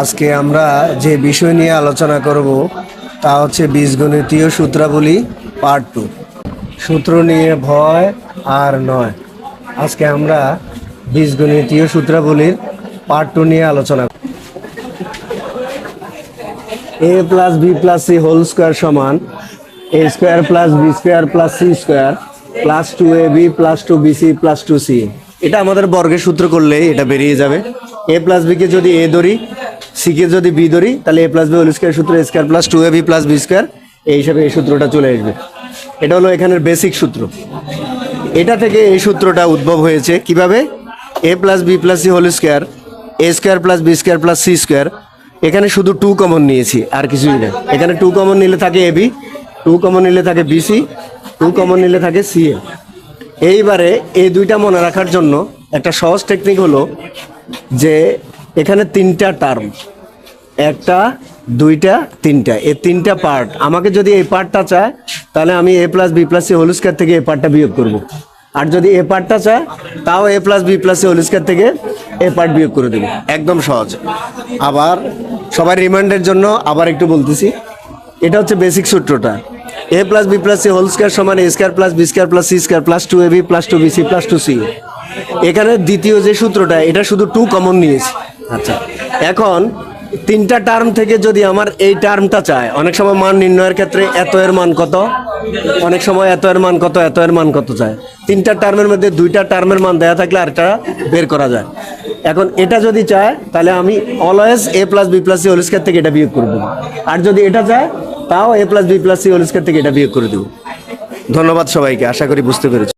আজকে আমরা যে বিষয় নিয়ে আলোচনা করব, তা হচ্ছে বীজগণিতীয় সূত্রাবলী পার্ট টু। সূত্র নিয়ে ভয় আর নয়। আজকে আমরা বীজগণিতীয় সূত্রাবলীর পার্ট টু নিয়ে আলোচনা A plus B plus C whole square সমান A square plus B square plus C square plus two A B plus two B C plus two C. এটা আমাদের বর্গের সূত্র করলে এটা বেরিয়ে যাবে। এ প্লাস বিকে যদি এ ধরি সিকে যদি বি ধরি, তাহলে A plus B whole square সূত্র square plus two A B plus B square এই হিসাবে এই সূত্রটা চলে আসবে। এটা হলো এখানের বেসিক সূত্র। এটা থেকে এই সূত্রটা উদ্ভব হয়েছে কীভাবে? A plus B plus C whole square A square plus B square plus C square এখানে শুধু টু কমন নিয়েছি, আর কিছুই না। এখানে টু কমন নিলে থাকে এ বি টু কমন নিলে থাকে বিসি টু কমন নিলে থাকে সি এ এইবারে এই দুইটা মনে রাখার জন্য একটা সহজ টেকনিক হলো যে এখানে তিনটা টার্ম একটা, দুইটা, তিনটা। এই তিনটা পার্ট আমাকে যদি এই পার্টটা চায়, তাহলে আমি A plus B plus C whole square থেকে এই পার্টটা বিয়োগ করব। আর যদি এ পার্টটা চায়, তাও A plus B plus C whole square থেকে এ পার্ট বিয়োগ করে দেবো। একদম সহজ। আবার সবাই রিমাইন্ডের জন্য আবার একটু বলতেছি। এটা হচ্ছে বেসিক সূত্রটা। A plus B plus C whole square সমান A square plus B square plus C square plus two A B plus two B C plus two C এখানে দ্বিতীয় যে সূত্রটা এটা শুধু টু কমন নিয়েছি আচ্ছা। এখন তিনটা টার্ম থেকে যদি আমার এই টার্মটা চায় অনেক সময় মান নির্ণয়ের ক্ষেত্রে এত এর মান কত? অনেক সময় এত এর মান কত এত এর মান কত চায়? তিনটা টার্মের মধ্যে দুইটা টার্মের মান দেয়া থাকলে আরেকটা বের করা যায়। এখন এটা যদি চায় তাহলে আমি always A plus B plus C whole square থেকে এটা বিয়োগ করে দেবো। আর যদি এটা চায় তাও A plus B plus C whole square থেকে এটা বিয়োগ করে দেবো। ধন্যবাদ সবাইকে আশা করি বুঝতে পেরেছি